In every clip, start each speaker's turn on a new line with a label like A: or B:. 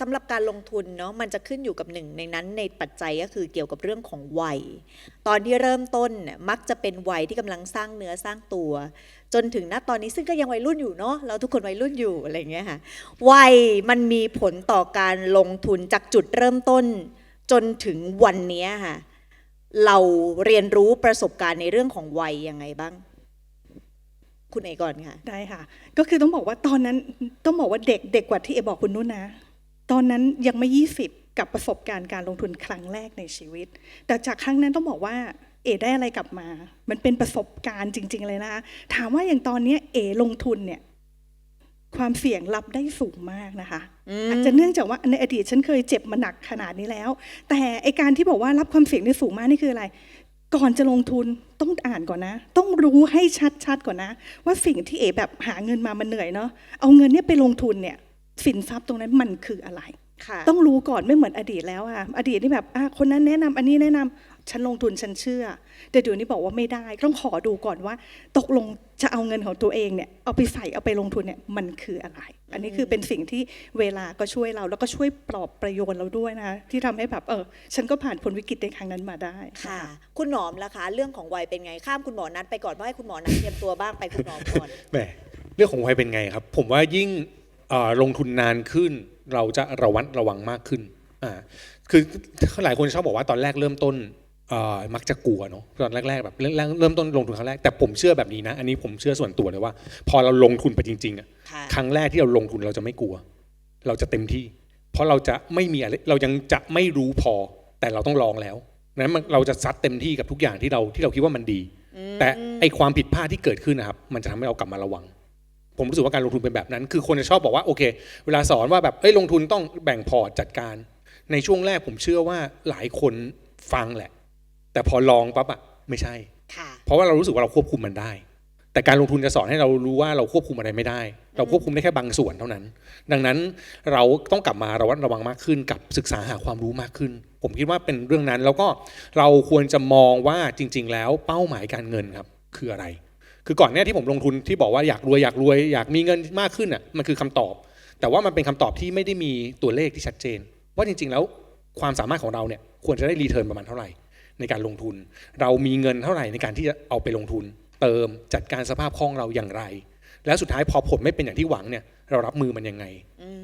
A: สำหรับการลงทุนเนาะมันจะขึ้นอยู่กับหนึ่งในนั้นในปัจจัยก็คือเกี่ยวกับเรื่องของวัย ตอนที่เริ่มต้นมักจะเป็นวัยที่กำลังสร้างเนื้อสร้างตัว จนถึงณตอนนี้ซึ่งก็ยังวัยรุ่นอยู่เนาะเราทุกคนวัยรุ่นอยู่อะไรเงี้ยค่ะวัยมันมีผลต่อการลงทุนจากจุดเริ่มต้น จนถึงวันนี้ค่ะเราเรียนรู้ประสบการณ์ในเรื่องของวัยยังไงบ้างคุณเอก่อนค่ะ
B: ได้ค่ะ ก็คือต้องบอกว่าตอนนั้นต้องบอกว่าเด็กเด็กกว่าที่เอบอกคุณนุ่นนะ ตอนนั้นยังไม่ยี่สิบกับประสบการณ์การลงทุนครั้งแรกในชีวิต แต่จากครั้งนั้นต้องบอกว่าเอได้อะไรกลับมา มันเป็นประสบการณ์จริง ๆ เลยนะคะ ถามว่าอย่างตอนเนี้ยเอลงทุนเนี่ย ความเสี่ยงรับได้สูงมากนะคะ
A: อืม
B: อาจจะเนื่องจากว่าในอดีตฉันเคยเจ็บมาหนักขนาดนี้แล้ว แต่ไอการที่บอกว่ารับความเสี่ยงได้สูงมากนี่คืออะไร ก่อนจะลงทุนต้องอ่านก่อนนะ ต้องรู้ให้ชัดๆก่อนนะ ว่าสิ่งที่เอแบบหาเงินมามันเหนื่อยเนาะ เอาเงินเนี่ยไปลงทุนเนี่ย สินทรัพย์ตรงนั้นมันคืออะไร
A: ค่ะ
B: ต้องรู้ก่อนไม่เหมือนอดีตแล้วอะอดีตนี่แบบอะคนนั้นแนะนำอันนี้แนะนำฉันลงทุนฉันเชื่อ แต่เดี๋ยวนี้บอกว่าไม่ได้ต้องขอดูก่อนว่า ตกลงจะเอาเงินของตัวเองเนี่ยเอาไปใส่เอาไปลงทุนเนี่ยมันคืออะไร อันนี้คือเป็นสิ่งที่เวลาก็ช่วยเรา แล้วก็ช่วยปลอบประโยชน์เราด้วยนะที่ทำให้แบบเออฉันก็ผ่านพ้นวิกฤตในครั้งนั้นมาได้
A: ค่ะ คุณหนอมล่ะคะ เรื่องของวัยเป็นไงข้ามคุณหมอนัดไปก่อนเพราะให้คุณหมอนัดเตรียมตัวบ้างไปคุณหนอมก่อน
C: แหมเรื่องของวัยเป็นไงครับ ผมว่ายิ่งเอ่อ ลงทุนนานขึ้น เราจะระวัดระวังมากขึ้นอ่าคือหลายคนชอบบอกว่าตอนแรกเริ่มต้นเอ่อมักจะกลัวเนาะตอนแรกๆแบบเริ่มเริ่มต้นลงทุนครั้งแรกแต่ผมเชื่อแบบนี้นะ อันนี้ผมเชื่อส่วนตัวเลยว่า พอเราลงทุนไปจริงๆอะ
A: ค่ะ
C: ครั้งแรกที่เราลงทุนเราจะไม่กลัว เราจะเต็มที่ เพราะเราจะไม่มีอะไรเรายังจะไม่รู้พอ แต่เราต้องลองแล้วนั้นมันเราจะซัดเต็มที่กับทุกอย่างที่เราที่เราคิดว่ามันดี แต่ไอความผิดพลาดที่เกิดขึ้นนะครับ มันจะทำให้เรากลับมาระวัง ผมรู้สึกว่าการลงทุนเป็นแบบนั้น คือคนจะชอบบอกว่าโอเค เวลาสอนว่าแบบเอ้ยลงทุนต้องแบ่งพอร์ตจัดการ ในช่วงแรกผมเชื่อว่าหลายคนฟังแหละ แต่พอลองปั๊บอะไม่ใช่
A: ค่ะ
C: เพราะว่าเรารู้สึกว่าเราควบคุมมันได้ แต่การลงทุนจะสอนให้เรารู้ว่าเราควบคุมอะไรไม่ได้ เราควบคุมได้แค่บางส่วนเท่านั้น ดังนั้นเราต้องกลับมาระวัดระวังมากขึ้น กับศึกษาหาความรู้มากขึ้น ผมคิดว่าเป็นเรื่องนั้นแล้วก็เราควรจะมองว่าจริง ๆ แล้วเป้าหมายการเงินครับคืออะไร คือก่อนเนี้ยที่ผมลงทุนที่บอกว่าอยากรวยอยากรวยอยากมีเงินมากขึ้นอะมันคือคำตอบ แต่ว่ามันเป็นคำตอบที่ไม่ได้มีตัวเลขที่ชัดเจน ว่าจริง ๆ แล้วความสามารถของเราเนี่ยควรจะได้รีเทิร์นประมาณเท่าไหร่ในการลงทุน เรามีเงินเท่าไหร่ในการที่จะเอาไปลงทุน เติมจัดการสภาพคล่องเราอย่างไร แล้วสุดท้ายพอผลไม่เป็นอย่างที่หวังเนี่ยเรารับมือมันยังไง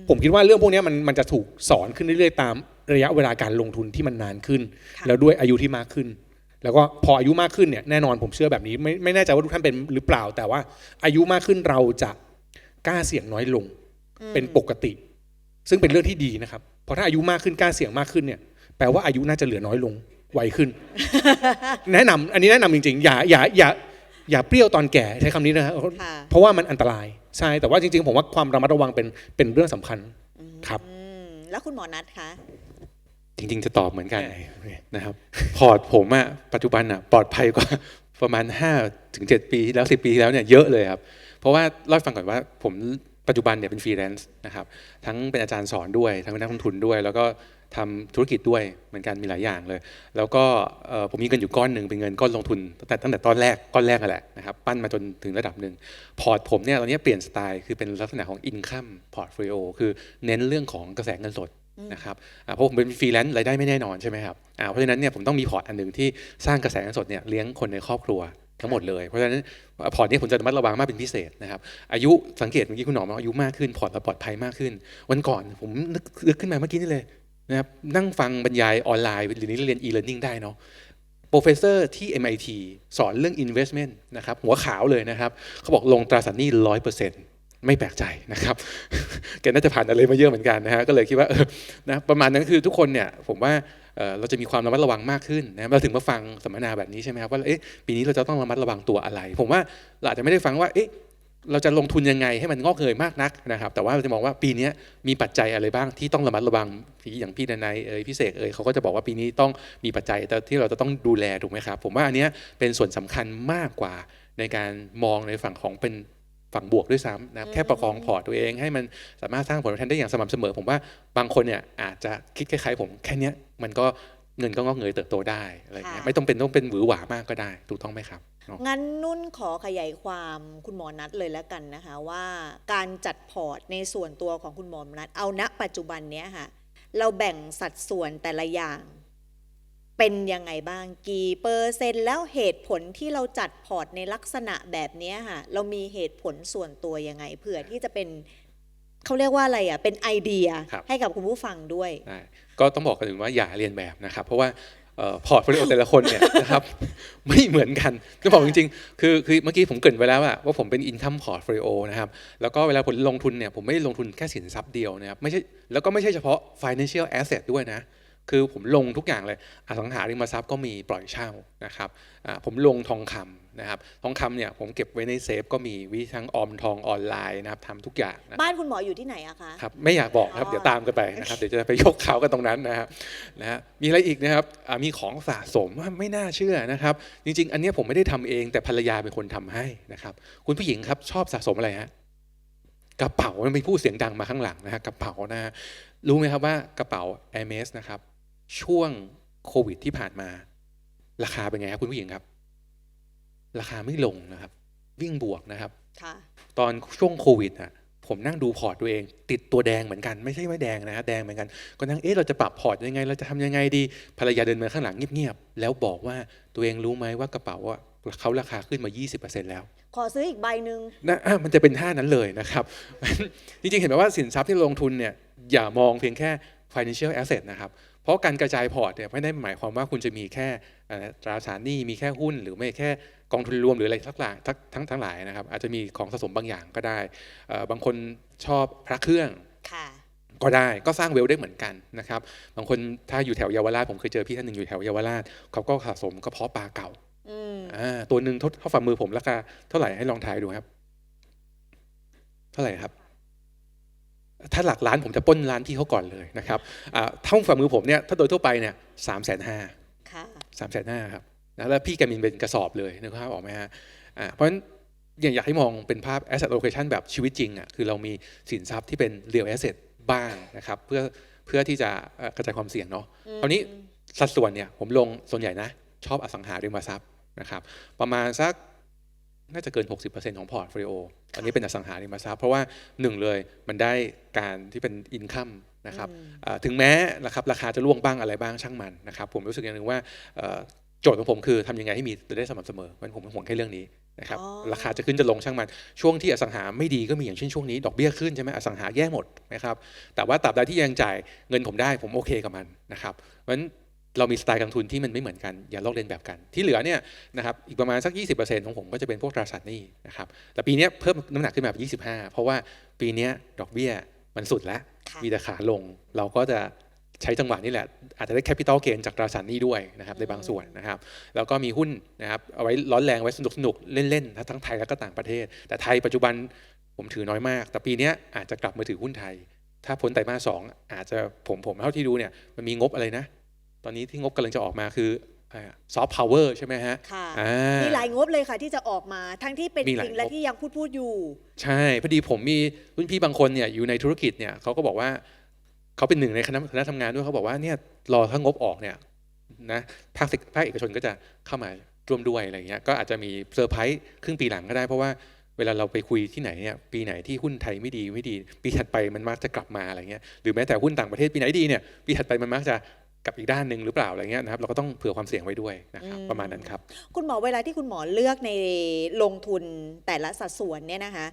C: ผมคิดว่าเรื่องพวกเนี้ยมันมันจะถูกสอนขึ้นเรื่อยๆตามระยะเวลาการลงทุนที่มันนานขึ้น
A: ค่ะ
C: แล้วด้วยอายุที่มากขึ้น แล้วก็พออายุมากขึ้นเนี่ยแน่นอนผมเชื่อแบบนี้ไม่ไม่แน่ใจว่าทุกท่านเป็นหรือเปล่า แต่ว่าอายุมากขึ้นเราจะกล้าเสี่ยงน้อยลงเป็นปกติ ซึ่งเป็นเรื่องที่ดีนะครับเพราะถ้าอายุมากขึ้นกล้าเสี่ยงมากขึ้นเนี่ยแปลว่าอายุน่าจะเหลือน้อยลงไวขึ้น แนะนำอันนี้แนะนำจริงๆ อย่าอย่าอย่าอย่าเปรี้ยวตอนแก่ใช้คำนี้นะครับ
A: ค่ะ
C: เพราะว่ามันอันตรายใช่แต่ว่าจริงๆ ผมว่าความระมัดระวังเป็นเป็นเรื่องสำคัญครับ
A: อืมแล้วคุณหมอนัดคะ
D: จริง ๆ จะตอบเหมือนกัน
C: แหม
D: นะครับ พอร์ตผมอะปัจจุบันอะปลอดภัยกว่าประมาณ5ถึง7ปีที่แล้ว 10 ปีที่แล้วเนี่ยเยอะเลยครับ เพราะว่าเล่าให้ฟังก่อนว่าผมปัจจุบันเนี่ยเป็นฟรีแลนซ์นะครับทั้งเป็นอาจารย์สอนด้วย ทั้งเป็นนักลงทุนด้วย แล้วก็ทำธุรกิจด้วยเหมือนกันมีหลายอย่างเลย แล้วก็เอ่อผมมีเงินอยู่ก้อนหนึ่งเป็นเงินก้อนลงทุนตั้งแต่ตั้งแต่ตอนแรกก้อนแรกนั่นแหละนะครับปั้นมาจนถึงระดับหนึ่งพอร์ตผมเนี่ยตอนนี้เปลี่ยนสไตล์คือเป็นลักษณะของ income portfolio คือเน้นเรื่องของกระแสเงินสด นะครับเพราะผมเป็นฟรีแลนซ์รายได้ไม่แน่นอนใช่ไหมครับเพราะฉะนั้นเนี่ยผมต้องมีพอร์ตอันหนึ่งที่สร้างกระแสเงินสดเนี่ยเลี้ยงคนในครอบครัวทั้งหมดเลยเพราะฉะนั้นพอร์ตนี้ผมจะระมัดระวังมากเป็นพิเศษนะครับอายุสังเกตเมื่อกี้คุณหนอมอายุมากขึ้นพอร์ตเราปลอดภัยมากขึ้น วันก่อนผมนึกนึกขึ้นมาเมื่อกี้นี่เลยนะครับนั่งฟังบรรยายออนไลน์หรือนี้เรียน e-learning ได้เนาะโปรเฟสเซอร์ที่ MIT สอนเรื่อง investment นะครับหัวขาวเลยนะครับเขาบอกลงตราสารหนี้ร้อยเปอร์เซ็นต์ ไม่แปลกใจนะครับแกน่าจะผ่านอะไรมาเยอะเหมือนกันนะฮะก็เลยคิดว่าเออนะประมาณนั้นคือทุกคนเนี่ยผมว่าเเราจะมีความระมัดระวังมากขึ้นนะครับเราถึงมาฟังสัมมนาแบบนี้ใช่ไหมครับว่าเอ๊ะปีนี้เราจะต้องระมัดระวังตัวอะไร ผมว่าเราอาจจะไม่ได้ฟังว่าเอ๊ะเราจะลงทุนยังไงให้มันงอกเงยมากนักนะครับ แต่ว่าเราจะมองว่าปีนี้มีปัจจัยอะไรบ้างที่ต้องระมัดระวังอย่างพี่ดนายเอ่ยพี่เสกเอ่ยเขาก็จะบอกว่าปีนี้ต้องมีปัจจัยแต่ที่เราจะต้องดูแลถูกไหมครับ ผมว่าอันเนี้ยเป็นส่วนสำคัญมากกว่าในการมองในฝั่งของเป็น ฝั่งบวกด้วยซ้ำนะครับแค่ประคองพอร์ตตัวเองให้มันสามารถสร้างผลตอบแทนได้อย่างสม่ำเสมอ ผมว่าบางคนเนี่ยอาจจะคิดคล้ายๆ ผมแค่เนี้ยมันก็เงินก็งอกเงยเติบโตได้อะไรเงี้ย
A: ค่ะ
D: ไม่ต้องเป็นต้องเป็นหวือหวามากก็ได้ ถูกต้องไหมครับเนาะ
A: งั้นนุ่นขอขยายความคุณหมอนัดเลยแล้วกันนะคะว่าการจัดพอร์ตในส่วนตัวของคุณหมอนัดเอาณปัจจุบันเนี้ยค่ะเราแบ่งสัดส่วนแต่ละอย่าง เป็นยังไงบ้างกี่เปอร์เซ็นต์แล้วเหตุผลที่เราจัดพอร์ตในลักษณะแบบเนี้ยค่ะ เรามีเหตุผลส่วนตัวยังไงเผื่อที่จะเป็นเขาเรียกว่าอะไรอะเป็นไอเดีย
D: ครับ
A: ให้กับคุณผู้ฟังด้วย
D: ได้ก็ต้องบอกกันถึงว่าอย่าเรียนแบบนะครับ เพราะว่าพอร์ตโฟลิโอแต่ละคนเนี่ยนะครับไม่เหมือนกันก็บอกจริงๆคือคือเมื่อกี้ผมเกรินไว้แล้วอะว่าผมเป็นอินคัมพอร์ตโฟลิโอนะครับแล้วก็เวลาผมลงทุนเนี่ยผมไม่ได้ลงทุนแค่สินทรัพย์เดียวนะครับไม่ใช่แล้วก็ไม่ใช่เฉพาะ financial asset ด้วยนะ คือผมลงทุกอย่างเลยอสังหาริมทรัพย์ก็มีปล่อยเช่านะครับอ่าผมลงทองคำนะครับทองคำเนี่ยผมเก็บไว้ในเซฟก็มีวิทั้งออมทองออนไลน์นะครับทำทุกอย่างนะ
A: บ้านคุณหมออยู่ที่ไหนอะคะ
D: ครับไม่อยากบอกนะครับ
A: อ๋อ
D: เดี๋ยวตามกันไปนะครับเดี๋ยวจะไปยกเขากันตรงนั้นนะครับนะฮะมีอะไรอีกนะครับอ่ามีของสะสมไม่น่าเชื่อนะครับ จริง ๆ อันเนี้ยผมไม่ได้ทำเองแต่ภรรยาเป็นคนทำให้นะครับ คุณผู้หญิงครับชอบสะสมอะไรฮะกระเป๋ามันมีผู้เสียงดังมาข้างหลังนะฮะกระเป๋านะฮะรู้ไหมครับว่ากระเป๋า a i r m e s นะครับ ช่วงโควิดที่ผ่านมา ราคาเป็นไงครับคุณผู้หญิงครับ ราคาไม่ลงนะครับ วิ่งบวกนะครับ
A: ค่ะ
D: ตอนช่วงโควิดอะผมนั่งดูพอร์ตตัวเอง ติดตัวแดงเหมือนกันไม่ใช่ไม่แดงนะฮะแดงเหมือนกันก็นั่งเอ๊ะเราจะปรับพอร์ตยังไง เราจะทำยังไงดีภรรยาเดินมาข้างหลังเงียบๆแล้วบอกว่าตัวเองรู้ไหมว่ากระเป๋าอะเขาราคาขึ้นมา 20%แล้ว
A: ขอซื้ออีกใบหนึ่ง
D: นะอะมันจะเป็นท่านั้นเลยนะครับ จริงๆ เห็นไหมว่าสินทรัพย์ที่ลงทุนเนี่ยอย่ามองเพียงแค่ financial asset นะครับ เพราะการกระจายพอร์ตเนี่ยไม่ได้หมายความว่าคุณจะมีแค่เอ่อตราสารหนี้มีแค่หุ้น หรือไม่แค่กองทุนรวมหรืออะไรทั้งหลายทั้งทั้งทั้งหลายนะครับ อาจจะมีของสะสมบางอย่างก็ได้เอ่อบางคนชอบพระเครื่อง
A: ค่ะ
D: ก็ได้ก็สร้างเวลได้เหมือนกันนะครับบางคนถ้าอยู่แถวเยาวราชผมเคยเจอพี่ท่านหนึ่งอยู่แถวเยาวราชเขาก็สะสมกระเพาะปลาเก่า
A: อืม
D: อ่าตัวหนึ่งเท่าเท่าฝ่ามือผมราคาเท่าไหร่ให้ลองทายดูครับ เท่าไหร่ครับ ถ้าหลักล้านผมจะปล้นร้านที่เขาก่อนเลยนะครับอ่าเท่าฝ่ามือผมเนี่ยถ้าโดยทั่วไปเนี่ยสามแสนห้า
A: ค่ะ
D: สามแสนห้าครับนะแล้วพี่แกมินเป็นกระสอบเลยนึกภาพออกไหมฮะอ่าเพราะฉะนั้นอย่างอยากให้มองเป็นภาพ asset allocation แบบชีวิตจริงอะคือเรามีสินทรัพย์ที่เป็น real asset บ้างนะครับเพื่อเพื่อที่จะเอ่อกระจายความเสี่ยงเนาะคราวนี้สัดส่วนเนี่ยผมลงส่วนใหญ่นะ ชอบอสังหาริมทรัพย์นะครับประมาณสัก น่าจะเกิน 60%ของพอร์ตโฟลิโอตอนนี้เป็นอสังหาริมทรัพย์เพราะว่าหนึ่งเลยมันได้การที่เป็นอินคัมนะครับ
A: อืม
D: อ่าถึงแม้นะครับราคาจะร่วงบ้างอะไรบ้างช่างมันนะครับผมรู้สึกอย่างหนึ่งว่าเอ่อโจทย์ของผมคือทำยังไงให้มีรายได้สม่ำเสมอมันผมเป็นห่วงแค่เรื่องนี้นะครับ
A: อ๋อ
D: ราคาจะขึ้นจะลงช่างมันช่วงที่อสังหาไม่ดีก็มีอย่างเช่นช่วงนี้ดอกเบี้ยขึ้นใช่ไหมอสังหาแย่หมดนะครับแต่ว่าตราบใดที่ยังจ่ายเงินผมได้ผมโอเคกับมันนะครับเพราะฉะนั้น เรามีสไตล์การลงทุนที่มันไม่เหมือนกัน อย่าลอกเลียนแบบกัน ที่เหลือเนี่ยนะครับอีกประมาณสัก 20%ของผมก็จะเป็นพวกตราสารหนี้นะครับแต่ปีเนี้ยเพิ่มน้ำหนักขึ้นมาเป็น25 เพราะว่าปีเนี้ยดอกเบี้ยมันสุดแล้ว
A: ค่ะ
D: มีแต่ขาลงเราก็จะใช้จังหวะนี้แหละ อาจจะได้แคปิตอลเกนจากตราสารหนี้ด้วยนะครับในบางส่วนนะครับแล้วก็มีหุ้นนะครับเอาไว้ร้อนแรงไว้สนุกสนุกๆเล่นๆทั้งไทยแล้วก็ต่างประเทศ แต่ไทยปัจจุบันผมถือน้อยมาก แต่ปีเนี้ยอาจจะกลับมาถือหุ้นไทย ถ้าพ้นไตรมาสสองอาจจะผมผมเท่าที่ดูเนี่ยมันมีงบอะไรนะ ตอนนี้ที่งบกำลังจะออกมาคือซอฟต์พาวเวอร์ใช่ไหมฮะ
A: ค่ะ
D: อ่า
A: มีหลายงบเลยค่ะที่จะออกมาทั้งที่เป็น
D: มี
A: จ
D: หลาย
A: ริงและ
D: งบ
A: ที่ยังพูดพูดอยู่
D: ใช่พอดีผมมีรุ่นพี่บางคนเนี่ยอยู่ในธุรกิจเนี่ยเขาก็บอกว่าเขาเป็นหนึ่งในคณะคณะทำงานด้วยเขาบอกว่าเนี่ยรอถ้างบออกเนี่ยนะภาคเอกภาคเอกชนก็จะเข้ามาร่วมด้วยอะไรเงี้ยก็อาจจะมีเซอร์ไพรส์ครึ่งปีหลังก็ได้เพราะว่าเวลาเราไปคุยที่ไหนเนี่ยปีไหนที่หุ้นไทยไม่ดีไม่ดี ปีถัดไปมันมักจะกลับมาอะไรเงี้ยหรือแม้แต่หุ้นต่างประเทศปีไหนดีเนี่ยปีถัดไปมันมักจะ กลับอีกด้านหนึ่งหรือเปล่าอะไรเงี้ยนะครับเราก็ต้องเผื่อความเสี่ยงไว้ด้วยนะครับ
A: อืม
D: ประมาณนั้นครับ
A: คุณหมอเวลาที่คุณหมอเลือกในลงทุนแต่ละสัดส่วนเนี่ยนะคะ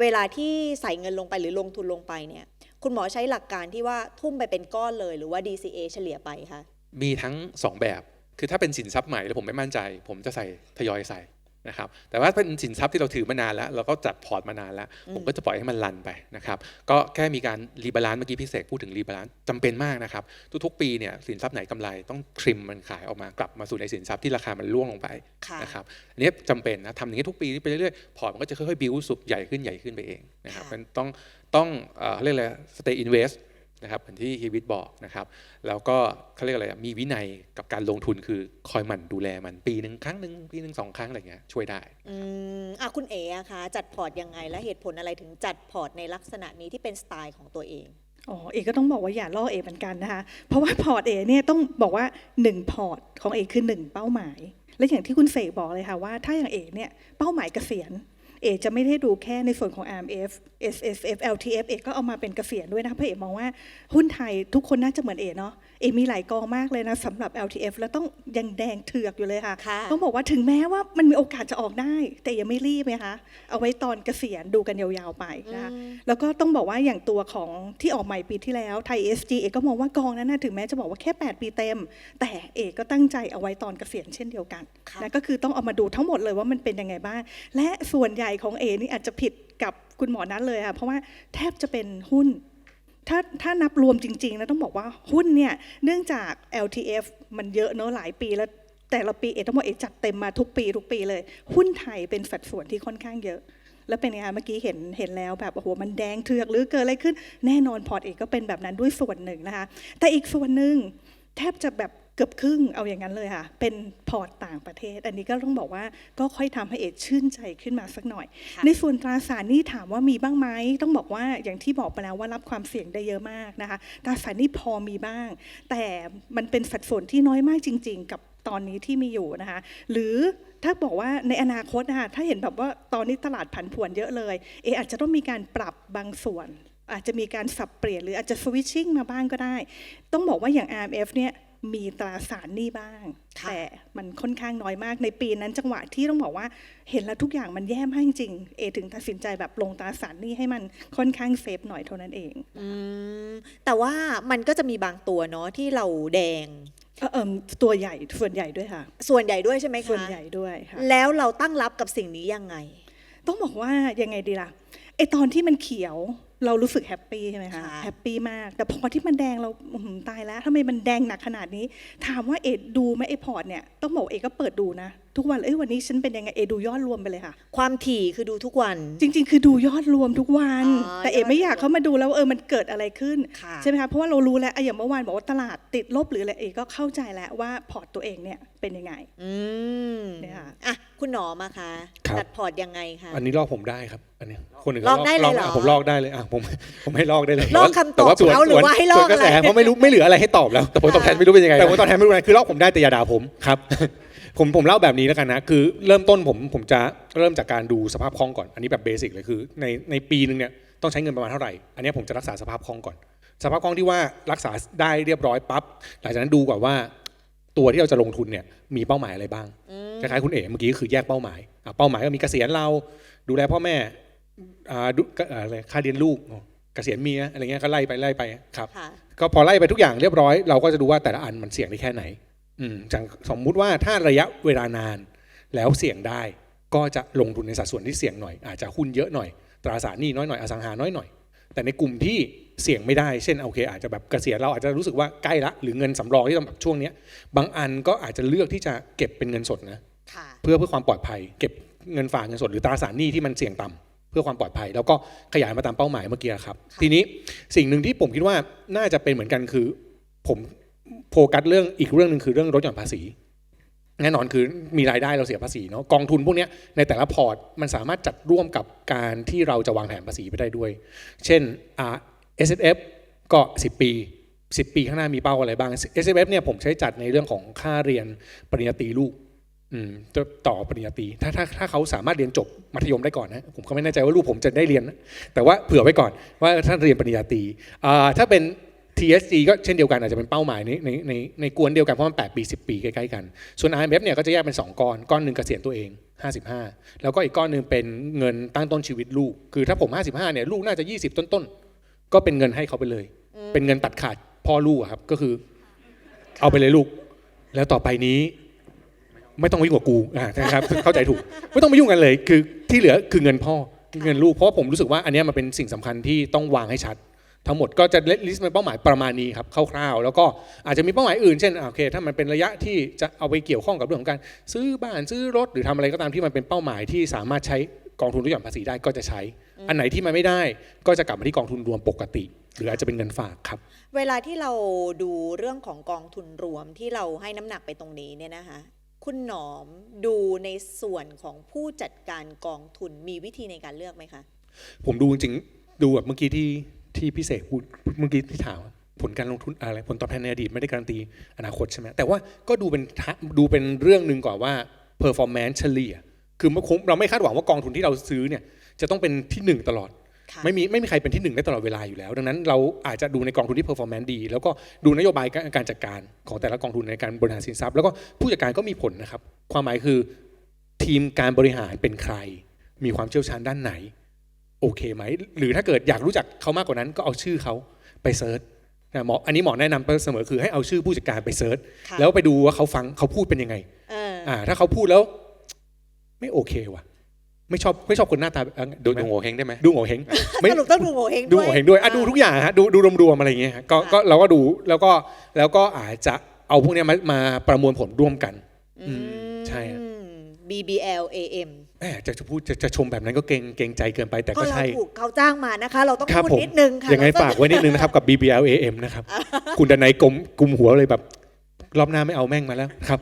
A: เวลาที่ใส่เงินลงไปหรือลงทุนลงไปเนี่ยคุณหมอใช้หลักการที่ว่าทุ่มไปเป็นก้อนเลยหรือว่า DCA เฉลี่ยไปคะ
D: มีทั้ง 2 แบบ คือถ้าเป็นสินทรัพย์ใหม่แล้วผมไม่มั่นใจ ผมจะใส่ทยอยใส่ นะครับแต่ว่าเป็นสินทรัพย์ที่เราถือมานานแล้ว เราก็จัดพอร์ตมานานแล้ว ผมก็จะปล่อยให้มันรันไปนะครับก็แค่มีการรีบาลานซ์เมื่อกี้พี่เสกพูดถึงรีบาลานซ์จำเป็นมากนะครับ ทุกๆ ปีเนี่ยสินทรัพย์ไหนกำไรต้องทริมมันขายออกมากลับมาสู่ในสินทรัพย์ที่ราคามันร่วงลงไป
A: ค่ะ
D: นะครับอันนี้จำเป็นนะทำอย่างนี้ทุกปีไปเรื่อยๆพอร์ตมันก็จะค่อยๆบิวสุบใหญ่ขึ้นใหญ่ขึ้นไปเองนะครับ
A: ค่ะ
D: มันต้องต้องเอ่อเขาเรียกอะไร stay invest นะครับเหมือนที่ฮีวิตบอกนะครับ แล้วก็เขาเรียกอะไรอะมีวินัยกับการลงทุนคือคอยหมั่นดูแลมันปีหนึ่งครั้งหนึ่งปีหนึ่งสองครั้งอะไรเงี้ยช่วยได้
A: อืมอะคุณเอ๋อะคะจัดพอร์ตยังไงและเหตุผลอะไรถึงจัดพอร์ตในลักษณะนี้ที่เป็นสไตล์ของตัวเอง
B: อ๋อเอกก็ต้องบอกว่าอย่าล่อเอกเหมือนกันนะคะเพราะว่าพอร์ตเอเนี่ยต้องบอกว่า 1 พอร์ตของเอกคือ 1 เป้าหมาย และอย่างที่คุณเสกบอกเลยค่ะว่าถ้าอย่างเอกเนี่ยเป้าหมายเกษียณ เอกจะไม่ได้ดูแค่ในส่วนของ RMF SSF LTF เอกก็เอามาเป็นเกษียณด้วยนะเพราะเอกมองว่าหุ้นไทยทุกคนน่าจะเหมือนเอกเนาะเอกมีหลายกองมากเลยนะสำหรับ LTF แล้วต้องยังแดงเถือกอยู่เลยค่ะ
A: ค่ะ
B: ต้องบอกว่าถึงแม้ว่ามันมีโอกาสจะออกได้ แต่ยังไม่รีบไหมคะ เอาไว้ตอนเกษียณดูกันยาวๆไปนะคะแล้วก็ต้องบอกว่าอย่างตัวของที่ออกใหม่ปีที่แล้วไทย SG เอกก็มองว่ากองนั้นนะถึงแม้จะบอกว่าแค่ 8 ปีเต็ม แต่เอกก็ตั้งใจเอาไว้ตอนเกษียณเช่นเดียวกัน
A: ค่ะ
B: นะก็คือต้องเอามาดูทั้งหมดเลยว่ามันเป็นยังไงบ้างและส่วนใหญ่ของเอนี่อาจจะผิดกับคุณหมอนั้นเลยค่ะเพราะว่าแทบจะเป็นหุ้น ถ้าถ้านับรวมจริงๆนะต้องบอกว่าหุ้นเนี่ยเนื่องจาก LTF มันเยอะเนอะหลายปีแล้วแต่ละปีเอกต้องบอกเอกจัดเต็มมาทุกปีทุกปีเลย หุ้นไทยเป็นสัดส่วนที่ค่อนข้างเยอะ แล้วเป็นไงคะเมื่อกี้เห็นเห็นแล้วแบบโอ้โหมันแดงเถือกหรือเกิดอะไรขึ้น แน่นอนพอร์ตเอกก็เป็นแบบนั้นด้วยส่วนหนึ่งนะคะ แต่อีกส่วนหนึ่งแทบจะแบบ เกือบครึ่งเอาอย่างนั้นเลยค่ะ เป็นพอร์ตต่างประเทศ อันนี้ก็ต้องบอกว่าก็ค่อยทำให้เอกชื่นใจขึ้นมาสักหน่อย
A: ค่ะ
B: ในส่วนตราสารหนี้ถามว่ามีบ้างไหมต้องบอกว่าอย่างที่บอกไปแล้วว่ารับความเสี่ยงได้เยอะมากนะคะตราสารหนี้พอมีบ้าง แต่มันเป็นสัดส่วนที่น้อยมากจริง ๆ กับตอนนี้ที่มีอยู่นะคะ หรือถ้าบอกว่าในอนาคตนะคะถ้าเห็นแบบว่าตอนนี้ตลาดผันผวนเยอะเลย เออาจจะต้องมีการปรับบางส่วน อาจจะมีการสับเปลี่ยนหรืออาจจะสวิตชิ่งมาบ้างก็ได้ ต้องบอกว่าอย่าง RMF เนี่ย มีตราสารหนี้บ้าง
A: ค่ะ
B: แต่มันค่อนข้างน้อยมากในปีนั้นจังหวะที่ต้องบอกว่าเห็นแล้วทุกอย่างมันแย่มากจริงๆเอถึงตัดสินใจแบบลงตราสารหนี้ให้มันค่อนข้างเซฟหน่อยเท่านั้นเอง
A: อืมแต่ว่ามันก็จะมีบางตัวเนาะที่เราแดง
B: เออเอิ่มตัวใหญ่ส่วนใหญ่ด้วยค่ะ
A: ส่วนใหญ่ด้วยใช่ไหมคะ
B: ส่วนใหญ่ด้วยค่ะ
A: แล้วเราตั้งรับกับสิ่งนี้ยังไง
B: ต้องบอกว่ายังไงดีล่ะไอตอนที่มันเขียว เรารู้สึกแฮปปี้ใช่ไหมคะ
A: ค่ะ
B: แฮปปี้มาก แต่พอที่มันแดงเราอื้อหือตายแล้วทำไมมันแดงหนักขนาดนี้ ถามว่าเอ็ดดูไหมไอพอร์ตเนี่ยต้องบอกเอ็ดก็เปิดดูนะ ทุกวันเอ้ยวันนี้ฉันเป็นยังไงเอ็ดดูยอดรวมไปเลยค่ะ
A: ความถี่คือดูทุกวัน
B: จริง ๆ คือดูยอดรวมทุกวัน
A: อ๋อ
B: แต่เอ็ดไม่
A: ยอดรวม
B: อยากเข้ามาดูแล้วว่าเออมันเกิดอะไรขึ้น
A: ค่ะ
B: ใช่ไหมคะเพราะว่าเรารู้แล้วอะอย่างเมื่อวานบอกว่าตลาดติดลบหรืออะไรเอ็ดก็เข้าใจแล้วว่าพอร์ตตัวเองเนี่ยเป็นยังไง
A: อืม
B: เนี่ยค่ะ
A: อะ คุณหนอมาคะ
C: ครับ
A: จัดพอร์ตยังไงคะ
C: อันนี้ลอกผมได้ครับ อันเนี้ยคนอื่น
A: ลอกได้เลยเหรอะ
C: ผมลอกได้เลยอะผมผมให้ลอกได้เลย
A: ลอกคำตอบ
C: ส่วน
A: เขาหรือว่าให้ลอก
C: ส่วนกระแส
A: อะไร
C: เพราะไม่รู้ไม่เหลืออะไรให้ตอบแล้ว
D: แต่ผลตอบแทนไม่รู้เป็นยังไง
C: แต่
D: นะ
C: ผมตอนแทนไม่รู้อะไรคือลอกผมได้แต่อย่าด่าผมครับ ผมผมเล่าแบบนี้แล้วกันนะคือเริ่มต้นผมผมจะเริ่มจากการดูสภาพคล่องก่อนอันนี้แบบเบสิกเลยคือในในปีหนึ่งเนี่ยต้องใช้เงินประมาณเท่าไหร่อันนี้ผมจะรักษาสภาพคล่องก่อน สภาพคล่องที่ว่ารักษาได้เรียบร้อยปั๊บหลังจากนั้นดูก่อนว่า ตัวที่เราจะลงทุนเนี่ยมีเป้าหมายอะไรบ้าง คล้ายๆคุณเอ๋เมื่อกี้คือแยกเป้าหมายอะเป้าหมายก็มีเกษียณเราดูแลพ่อแม่อ่าดูก็อะไรค่าเรียนลูกอ๋อเกษียณเมียอะไรเงี้ยก็ไล่ไปไล่ไปครับ
A: ค่ะ
C: ก็พอไล่ไปทุกอย่างเรียบร้อย เราก็จะดูว่าแต่ละอันมันเสี่ยงได้แค่ไหนอืมอย่างสมมุติว่าถ้าระยะเวลานานแล้วเสี่ยงได้ก็จะลงทุนในสัดส่วนที่เสี่ยงหน่อย อาจจะหุ้นเยอะหน่อย ตราสารหนี้น้อยหน่อยอสังหาน้อยหน่อย แต่ในกลุ่มที่เสี่ยงไม่ได้เช่นโอเค อาจจะแบบเกษียณเราอาจจะรู้สึกว่าใกล้ละหรือเงินสำรองที่ต้องแบบช่วงเนี้ยบางอันก็อาจจะเลือกที่จะเก็บเป็นเงินสดนะ
A: ค่ะ
C: เพื่อเพื่อความปลอดภัย เก็บเงินฝากเงินสดหรือตราสารหนี้ที่มันเสี่ยงต่ำเพื่อความปลอดภัย แล้วก็ขยายมาตามเป้าหมายเมื่อกี้ครับ ทีนี้สิ่งหนึ่งที่ผมคิดว่าน่าจะเป็นเหมือนกันคือ ผมโฟกัสเรื่องอีกเรื่องหนึ่งคือเรื่องลดหย่อนภาษีแน่นอนคือมีรายได้เราเสียภาษีเนาะกองทุนพวกเนี้ยในแต่ละพอร์ตมันสามารถจัดร่วมกับการที่เราจะวางแผนภาษีไปได้ด้วย เช่นอ่า S F ก็ 10 ปี 10 ปีข้างหน้ามีเป้าอะไรบ้าง S F เนี่ยผมใช้จัดในเรื่องของค่าเรียนปริญญาตรีลูกอืม จะต่อปริญญาตรีถ้าถ้าถ้าเขาสามารถเรียนจบมัธยมได้ก่อนนะผมก็ไม่แน่ใจว่าลูกผมจะได้เรียนนะแต่ว่าเผื่อไว้ก่อนว่าถ้าเรียนปริญญาตรีอ่าถ้าเป็น TSG ก็เช่นเดียวกันอาจจะเป็นเป้าหมายในในในในกวนเดียวกันเพราะมัน 8 ปี 10 ปีใกล้ๆกัน ส่วน IMF เนี่ยก็จะแยกเป็น 2ก้อนก้อนหนึ่งเกษียณตัวเอง 55 แล้วก็อีกก้อนหนึ่งเป็นเงินตั้งต้นชีวิตลูก คือถ้าผม 55เนี่ยลูกน่าจะ 20 ต้นๆ ก็เป็นเงินให้เขาไปเลย เป็นเงินตัดขาดพ่อลูกครับก็คือ เอาไปเลยลูก แล้วต่อไปนี้ ไม่ต้องมายุ่งกับกูอ่านะครับเข้าใจถูกไม่ต้องมายุ่งกันเลย คือที่เหลือคือเงินพ่อเงินลูกเพราะผมรู้สึกว่าอันนี้มันเป็นสิ่งสำคัญที่ต้องวางให้ชัด ทั้งหมดก็จะลิสต์เป็นเป้าหมายประมาณนี้ครับคร่าวๆ แล้วก็อาจจะมีเป้าหมายอื่นเช่นโอเค ถ้ามันเป็นระยะที่จะเอาไปเกี่ยวข้องกับเรื่องของการ ซื้อบ้านซื้อรถหรือทำอะไรก็ตามที่มันเป็นเป้าหมายที่สามารถใช้กองทุนลดหย่อนภาษีได้ก็จะใช้ อันไหนที่มันไม่ได้ ก็จะกลับมาที่กองทุนรวมปกติ หรืออาจจะเป็นเงินฝากครับ
A: เวลาที่เราดูเรื่องของกองทุนรวมที่เราให้น้ำหนักไปตรงนี้เนี่ยนะคะ คุณหนอมดูในส่วนของผู้จัดการกองทุนมีวิธีในการเลือกไหมคะ
C: ผมดูจริงๆดูแบบเมื่อกี้ที่ที่พี่เสกพูดเมื่อกี้ที่ถามผลการลงทุนอะไรผลตอบแทนในอดีตไม่ได้การันตีอนาคตใช่ไหมแต่ว่าก็ดูเป็นดูเป็นเรื่องหนึ่งก่อนว่า performance เฉลี่ย คือเราไม่คาดหวังว่ากองทุนที่เราซื้อเนี่ยจะต้องเป็นที่หนึ่งตลอด ไม่มีไม่มีใครเป็นที่หนึ่งได้ตลอดเวลาอยู่แล้ว ดังนั้นเราอาจจะดูในกองทุนที่ performance ดี แล้วก็ดูนโยบายการการจัดการของแต่ละกองทุนในการบริหารสินทรัพย์ แล้วก็ผู้จัดการก็มีผลนะครับ ความหมายคือทีมการบริหารเป็นใคร มีความเชี่ยวชาญด้านไหน โอเคไหม หรือถ้าเกิดอยากรู้จักเขามากกว่านั้นก็เอาชื่อเขาไปเซิร์ชนะหมออันนี้หมอแนะนำเสมอคือให้เอาชื่อผู้จัดการไปเซิร์ช
A: ค่ะ
C: แล้วไปดูว่าเขาฟังเขาพูดเป็นยังไง
A: เออ
C: อ่าถ้าเขาพูดแล้ว ไม่โอเคว่ะ ไม่ชอบไม่ชอบคนหน้าตาเอ่อดู
D: ดูโงเฮงได้ไหม
C: ดูโง่เฮงไม่
A: สรุปต้องดูโงเฮง
C: ดู
A: ด้วย
C: โง่เฮงด้วยอะดูทุกอย่างฮะดูดูรวมๆอะไรอย่างเงี้ยฮะก็
A: ค่ะ
C: ก็เราก็ดูแล้วก็แล้วก็อาจจะเอาพวกเนี้ยมามาประมวลผลร่วมกัน
A: อืม
C: ใช่ฮะ
A: BBL AM
C: แหมจะจะพูดจะจะชมแบบนั้นก็เกรงเกรงใจเกินไปแต่
A: ก็
C: ก็
A: เรา
C: ใช่
A: ถูกเขาจ้างมานะคะ เราต้อง
C: ครับ
A: พูด
C: ผม
A: นิดนึงค่ะ
C: ยังไง
A: เรต้อง
C: ฝากไว้นิดนึงนะครับกับ BBLAM นะครับ คุณดนัยกลมกลุ่มหัวเลยแบบ รอบหน้าไม่เอาแม่งมาแล้วครับ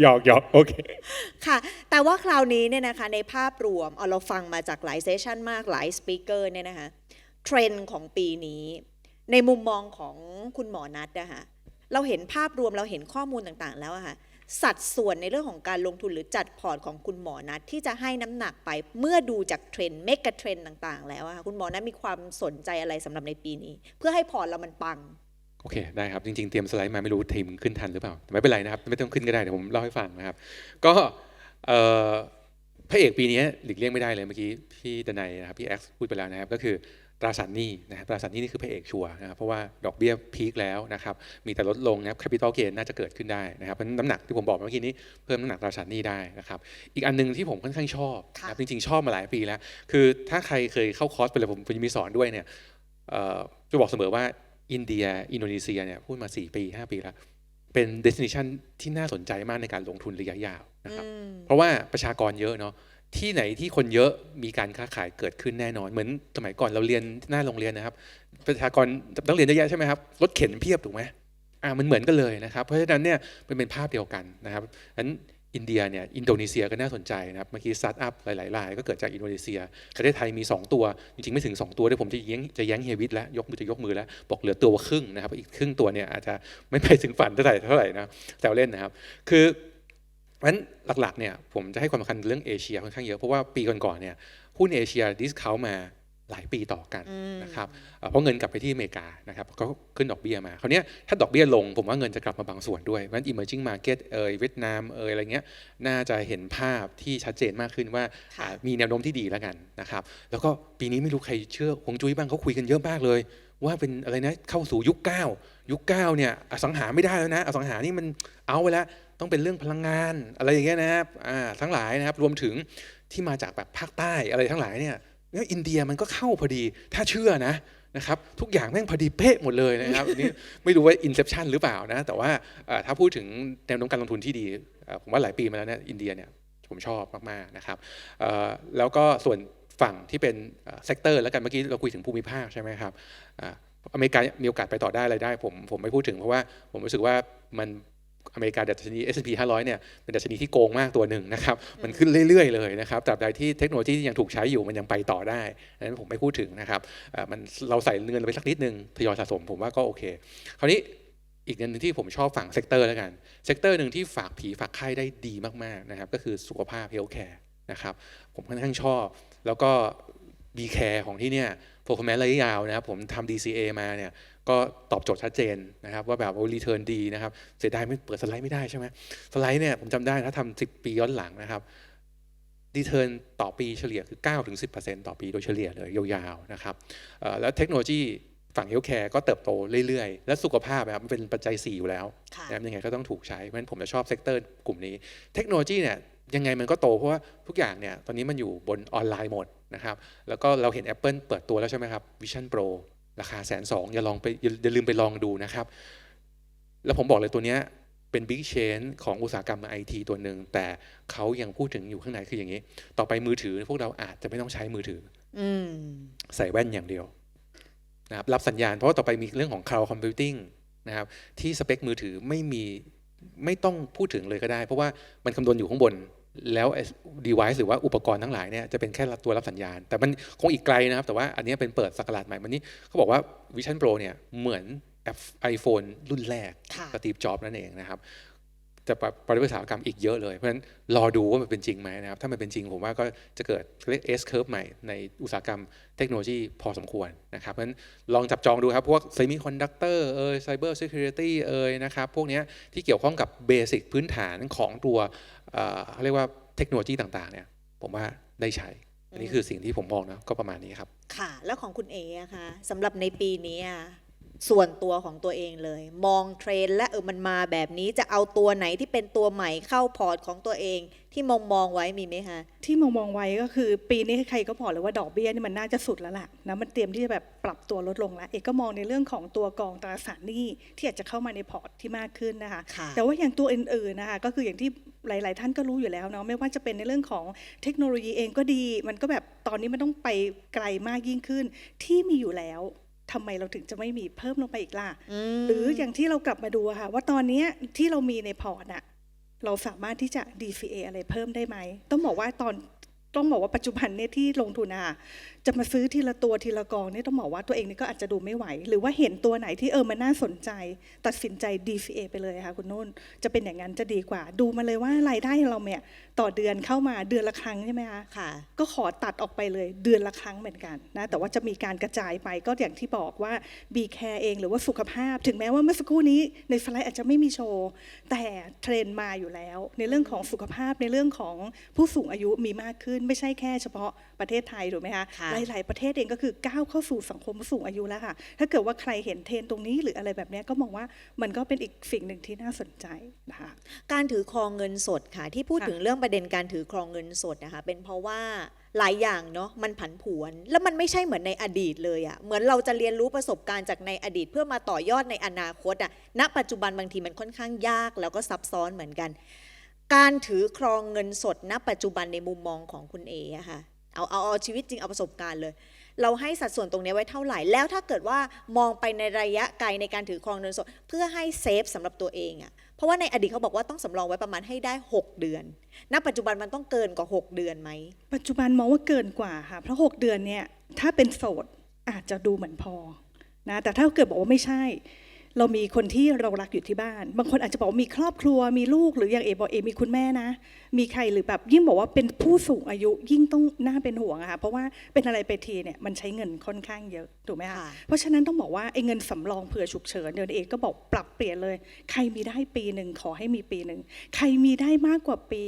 C: หยอกหยอกโอเค
A: ค่ะ แต่ว่าคราวนี้เนี่ยนะคะในภาพรวมเอาเราฟังมาจากหลายเซสชันมากหลายสปีกเกอร์เนี่ยนะคะเทรนด์ของปีนี้ ในมุมมองของคุณหมอนัทนะคะเราเห็นภาพรวมเราเห็นข้อมูลต่างๆ แล้วอะค่ะสัดส่วนในเรื่องของการลงทุนหรือจัดพอร์ตของคุณหมอนัทที่จะให้น้ำหนักไปเมื่อดูจากเทรนด์เมกะเทรนด์ต่าง ๆ แล้วอะค่ะคุณหมอนัทมีความสนใจอะไรสำหรับในปีนี้ เพื่อให้พอร์ตเรามันปัง
D: โอเคได้ครับจริงๆเตรียมสไลด์มาไม่รู้ทีมขึ้นทันหรือเปล่าแต่ไม่เป็นไรนะครับไม่ต้องขึ้นก็ได้เดี๋ยวผมเล่าให้ฟังนะครับ ก็พระเอกปีนี้หลีกเลี่ยงไม่ได้เลยเมื่อกี้พี่ดนัยนะครับพี่แอ็กซ์พูดไปแล้วนะครับก็คือตราสารหนี้นะครับตราสารหนี้นี่คือพระเอกชัวร์นะครับเพราะว่าดอกเบี้ยพีคแล้วนะครับมีแต่ลดลงนะครับแคปิตอลเกนน่าจะเกิดขึ้นได้นะครับเพราะน้ำหนักที่ผมบอกเมื่อกี้นี้เพิ่มน้ำหนักตราสารหนี้ได้นะครับอีกอันหนึงที่ผมค่อนข้างชอบนะครับจริงๆชอบมาหลายปีแล้ว คือถ้าใครเคยเข้าคอร์สไปเลยผมผมจะมีสอนด้วยเนี่ยจะบอกเสมอว่า อินเดีย อินโดนีเซียเนี่ยพูดมา 4 ปี 5 ปีแล้ว เป็น destination ที่น่าสนใจมากในการลงทุนระยะยาวนะครับ
A: อืม
D: เพราะว่าประชากรเยอะเนาะที่ไหนที่คนเยอะมีการค้าขายเกิดขึ้นแน่นอน เหมือนสมัยก่อนเราเรียนหน้าโรงเรียนนะครับ ประชากรนักเรียนเยอะแยะใช่ไหมครับรถเข็นเพียบถูกไหมอ่ามันเหมือนกันเลยนะครับ เพราะฉะนั้นเนี่ยมันเป็นภาพเดียวกันนะครับนั้น อินเดียเนี่ยอินโดนีเซียก็น่าสนใจนะครับเมื่อกี้สตาร์ทอัพหลายๆรายก็เกิดจากอินโดนีเซียประเทศไทยมี 2 ตัว จริงๆ ไม่ถึง 2 ตัวด้วยผมจะแย้งจะแย้งเฮียวิทแล้วยกมือจะยกมือแล้ว บอกเหลือตัวครึ่งนะครับ อีกครึ่งตัวเนี่ยอาจจะไม่ไปถึงฝันเท่าไหร่เท่าไหร่นะแซวเล่นนะครับ คือเพราะฉะนั้นหลักๆเนี่ยผมจะให้ความสำคัญเรื่องเอเชียค่อนข้างเยอะเพราะว่าปีก่อนๆเนี่ยหุ้นเอเชียดิสคาวมา หลายปีต่อกัน
A: อืม
D: นะครับเอ่อเพราะเงินกลับไปที่อเมริกานะครับก็ขึ้นดอกเบี้ยมาคราวเนี้ยถ้าดอกเบี้ยลงผมว่าเงินจะกลับมาบางส่วนด้วยเพราะฉะนั้น emerging market เอยเวียดนามเอยอะไรเงี้ยน่าจะเห็นภาพที่ชัดเจนมากขึ้นว่า
A: ค่ะ
D: อ่ามีแนวโน้มที่ดีแล้วกันนะครับแล้วก็ปีนี้ไม่รู้ใครเชื่อฮวงจุ้ยบ้างเขาคุยกันเยอะมากเลย ว่าเป็นอะไรนะเข้าสู่ยุคเก้ายุคเก้าเนี่ยอสังหาไม่ได้แล้วนะอสังหานี่มันเอาไปแล้วต้องเป็นเรื่องพลังงานอะไรอย่างเงี้ยนะครับอ่าทั้งหลายนะครับรวมถึงที่มาจากแบบภาคใต้อะไรทั้งหลายเนี่ย เนี่ยอินเดียมันก็เข้าพอดี ถ้าเชื่อนะนะครับทุกอย่างแม่งพอดีเป๊ะหมดเลยนะครับอันนี่ไม่รู้ว่าอินเซ t ชันหรือเปล่านะแต่ว่าถ้าพูดถึงแนวโน้มการลงทุนที่ดี ผมว่าหลายปีมาแล้วเนี่ยอินเดียเนี่ยผมชอบมากๆนะครับแล้วก็ส่วนฝั่งที่เป็นเซกเตอร์แล้วกันเมื่อกี้เราคุยถึงภูมิภาคใช่ไหมครับอ่าอเมริกามีโอกาสไปต่อได้อะไรได้ ผมผมไม่พูดถึงเพราะว่าผมรู้สึกว่ามัน อเมริกาดัชนี S&P 500 เนี่ยเป็นดัชนีที่โกงมากตัวหนึ่งนะครับ มันขึ้นเรื่อย ๆ เลยนะครับตราบใดที่เทคโนโลยีที่ยังถูกใช้อยู่มันยังไปต่อได้นั้นผมไม่พูดถึงนะครับมันเราใส่เงินไปสักนิดนึงทยอยสะสมผมว่าก็โอเค คราวนี้อีกอันหนึงที่ผมชอบฝั่งเซกเตอร์แล้วกัน เซกเตอร์หนึ่งที่ฝากผีฝากไข้ได้ดีมากๆนะครับก็คือสุขภาพเฮลท์แคร์นะครับผมค่อนข้างชอบ แล้วก็ B care ของที่เนี่ย performance ระยะยาวนะครับผมทำ DCA มาเนี่ย ก็ตอบโจทย์ชัดเจนนะครับว่าแบบว่า return ดีนะครับเสียดายไม่เปิดสไลด์ไม่ได้ใช่ไหมสไลด์เนี่ยผมจำได้ถ้าทำ10ปีย้อนหลังนะครับ return ต่อปีเฉลี่ยคือ9-10%ต่อปีโดยเฉลี่ยเลยยาวๆนะครับเอ่อแล้วเทคโนโลยีฝั่ง healthcare ก็เติบโตเรื่อยๆ และสุขภาพนะครับมันเป็นปัจจัย 4 อยู่แล้ว
A: ค่ะ
D: นะครับยังไงก็ต้องถูกใช้ เพราะฉะนั้นผมจะชอบเซกเตอร์กลุ่มนี้ เทคโนโลยีเนี่ยยังไงมันก็โตเพราะว่าทุกอย่างเนี่ยตอนนี้มันอยู่บนออนไลน์หมดนะครับแล้วก็เราเห็น Apple เปิดตัวแล้วใช่ไหมครับ Vision Pro ราคาแสนสองอย่าลองไปอย่าอย่าลืมไปลองดูนะครับ แล้วผมบอกเลยตัวเนี้ยเป็น Big Change ของอุตสาหกรรมไอทีตัวหนึ่งแต่เขายังพูดถึงอยู่ข้างในคืออย่างนี้ ต่อไปมือถือพวกเราอาจจะไม่ต้องใช้มือถือ
A: อืม
D: ใส่แว่นอย่างเดียวนะครับรับสัญญาณเพราะว่าต่อไปมีเรื่องของ cloud computing นะครับที่สเปคมือถือไม่มีไม่ต้องพูดถึงเลยก็ได้ เพราะว่ามันคำนวณอยู่ข้างบน แล้วไอ้ device หรือว่าอุปกรณ์ทั้งหลายเนี่ยจะเป็นแค่ตัวรับสัญญาณ แต่มันคงอีกไกลนะครับ แต่ว่าอันเนี้ยเป็นเปิดสกราชใหม่มันนี่เขาบอกว่า Vision Pro เนี่ยเหมือนแอปไอโฟนรุ่นแรก
A: ค่ะ
D: สตีฟจ็อบนั่นเองนะครับ จะปรับปฏิวัติอุตสาหกรรมอีกเยอะเลย เพราะฉะนั้นรอดูว่ามันเป็นจริงไหมนะครับ ถ้ามันเป็นจริงผมว่าก็จะเกิดเรียก S curve ใหม่ในอุตสาหกรรมเทคโนโลยีพอสมควรนะครับเพราะฉะนั้นลองจับจองดูครับ พวก semiconductor เอ่ย cyber security เอ่ยนะครับ พวกเนี้ยที่เกี่ยวข้องกับเบสิกพื้นฐานของตัว เอ่อเขาเรียกว่าเทคโนโลยีต่างๆเนี่ยผมว่าได้ใช้ อันนี้คือสิ่งที่ผมมองนะก็ประมาณนี้ครับ
A: ค่ะ แล้วของคุณเออะคะสำหรับในปีนี้อะส่วนตัวของตัวเองเลย มองเทรนด์และเออมันมาแบบนี้จะเอาตัวไหนที่เป็นตัวใหม่เข้าพอร์ตของตัวเอง ที่มองมองๆไว้มีไหมคะ
B: ที่มองมองไว้ก็คือ ปีนี้ใครก็บอกเลยว่าดอกเบี้ยนี่มันน่าจะสุดแล้วล่ะนะมันเตรียมที่จะแบบปรับตัวลดลงแล้วเอกก็มองในเรื่องของตัวกองตราสารหนี้ที่อาจจะเข้ามาในพอร์ตที่มากขึ้นนะคะ
A: ค่ะ
B: แต่ว่าอย่างตัวอื่นๆนะคะก็คืออย่างที่ หลาย ๆ ท่านก็รู้อยู่แล้วเนาะไม่ว่าจะเป็นในเรื่องของเทคโนโลยีเองก็ดี มันก็แบบตอนนี้มันต้องไปไกลมากยิ่งขึ้น ที่มีอยู่แล้วทำไมเราถึงจะไม่มีเพิ่มลงไปอีกล่ะ
A: ม
B: หรืออย่างที่เรากลับมาดูอะค่ะ ว่าตอนเนี้ยที่เรามีในพอร์ตอะเราสามารถที่จะ DCA อะไรเพิ่มได้ไหม ต้องบอกว่าตอน ต้องบอกว่าปัจจุบันเนี่ยที่ลงทุนอะจะมาซื้อทีละตัวทีละกองเนี่ยต้องบอกว่าตัวเองนี่ก็อาจจะดูไม่ไหว หรือว่าเห็นตัวไหนที่เออมันน่าสนใจ ตัดสินใจ DCA ไปเลยค่ะคุณนุ่นจะเป็นอย่างนั้นจะดีกว่า ดูมาเลยว่ารายได้เราเนี่ยต่อเดือนเข้ามาเดือนละครั้งใช่ไหมคะ
A: ค่ะ
B: ก็ขอตัดออกไปเลยเดือนละครั้งเหมือนกันนะแต่ว่าจะมีการกระจายไปก็อย่างที่บอกว่า B Care เองหรือว่าสุขภาพ ถึงแม้ว่าเมื่อสักครู่นี้ในสไลด์อาจจะไม่มีโชว์แต่เทรนด์มาอยู่แล้ว ในเรื่องของสุขภาพในเรื่องของผู้สูงอายุมีมากขึ้นไม่ใช่แค่เฉพาะประเทศไทยถูกไหมคะ
A: ค่ะ
B: หลาย ๆ ประเทศเองก็คือก้าวเข้าสู่สังคมผู้สูงอายุแล้วค่ะ ถ้าเกิดว่าใครเห็นเทรนด์ตรงนี้หรืออะไรแบบเนี้ยก็มองว่ามันก็เป็นอีกสิ่งหนึ่งที่น่าสนใจนะคะ
A: การถือครองเงินสดค่ะ ที่พูด
B: ค่ะ
A: ถึงเรื่องประเด็นการถือครองเงินสดนะคะ เป็นเพราะว่าหลายอย่างเนาะมันผันผวน แล้วมันไม่ใช่เหมือนในอดีตเลยอะเหมือนเราจะเรียนรู้ประสบการณ์จากในอดีต เพื่อมาต่อยอดในอนาคตอะณปัจจุบันบางทีมันค่อนข้างยากแล้วก็ซับซ้อนเหมือนกัน การถือครองเงินสดณ ปัจจุบันในมุมมองของคุณเออะค่ะเอาเอาเอาชีวิตจริงเอาประสบการณ์เลย เราให้สัดส่วนตรงนี้ไว้เท่าไหร่ แล้วถ้าเกิดว่ามองไปในระยะไกลในการถือครองเงินสด เพื่อให้เซฟสำหรับตัวเองอะเพราะว่าในอดีตเขาบอกว่าต้องสำรองไว้ประมาณให้ได้ 6 เดือน ณ ปัจจุบันมันต้องเกินกว่า 6 เดือนไหม
B: ปัจจุบันมองว่าเกินกว่าค่ะ เพราะ 6 เดือนเนี่ยถ้าเป็นโสดอาจจะดูเหมือนพอนะแต่ถ้าเกิดบอกว่าไม่ใช่ เรามีคนที่เรารักอยู่ที่บ้าน บางคนอาจจะบอกว่ามีครอบครัวมีลูกหรืออย่างเอบอกเอมีคุณแม่นะ มีใครหรือแบบยิ่งบอกว่าเป็นผู้สูงอายุยิ่งต้องน่าเป็นห่วงอะค่ะเพราะว่าเป็นอะไรไปทีเนี่ยมันใช้เงินค่อนข้างเยอะถูกไหมคะ
A: ค่ะ
B: เพราะฉะนั้นต้องบอกว่าไอ้เงินสำรองเผื่อฉุกเฉินเดี๋ยวเองก็บอกปรับเปลี่ยนเลย ใครมีได้ปีหนึ่งขอให้มีปีหนึ่งใครมีได้มากกว่าปี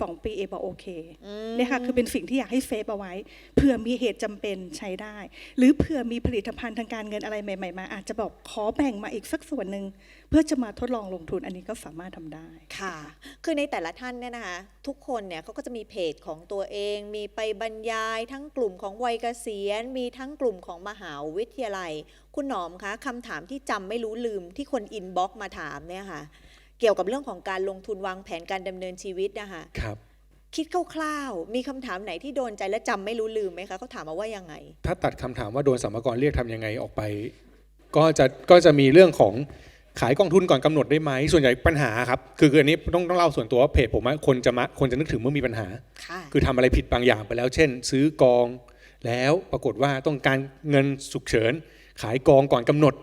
B: สองปีเอบอกโอเคเนี่ยค่ะคือเป็นสิ่งที่อยากให้เซฟเอาไว้เผื่อมีเหตุจำเป็นใช้ได้ หรือเผื่อมีผลิตภัณฑ์ทางการเงินอะไรใหม่ ๆ มาอาจจะบอกขอแบ่งมาอีกสักส่วนหนึ่งเพื่อจะมาทดลองลงทุนอันนี้ก็สามารถทำได้
A: ค่ะ คือในแต่ละท่านเนี่ยนะคะทุกคนเนี่ยเขาก็จะมีเพจของตัวเอง มีไปบรรยายทั้งกลุ่มของวัยเกษียณ มีทั้งกลุ่มของมหาวิทยาลัย คุณหนอมคะคำถามที่จำไม่รู้ลืมที่คนอินบ็อกซ์มาถามเนี่ยค่ะ เกี่ยวกับเรื่องของการลงทุนวางแผนการดำเนินชีวิตนะคะ
C: ครับ
A: คิดคร่าวๆ มีคำถามไหนที่โดนใจและจำไม่รู้ลืมไหมคะเขาถามมาว่ายังไง
C: ถ้าตัดคำถามว่าโดนสัมภาระเรียกทำยังไงออกไป ก็จะก็จะมีเรื่องของขายกองทุนก่อนกำหนดได้ไหมส่วนใหญ่ปัญหาครับคือคืออันนี้ต้องต้องเล่าส่วนตัวว่าเพจผมอะคนจะมาคนจะนึกถึงเมื่อมีปัญหา
A: ค่ะ
C: คือทำอะไรผิดบางอย่างไปแล้ว เช่น ซื้อกองแล้วปรากฏว่าต้องการเงินฉุกเฉิน ขายกองก่อนกำหนด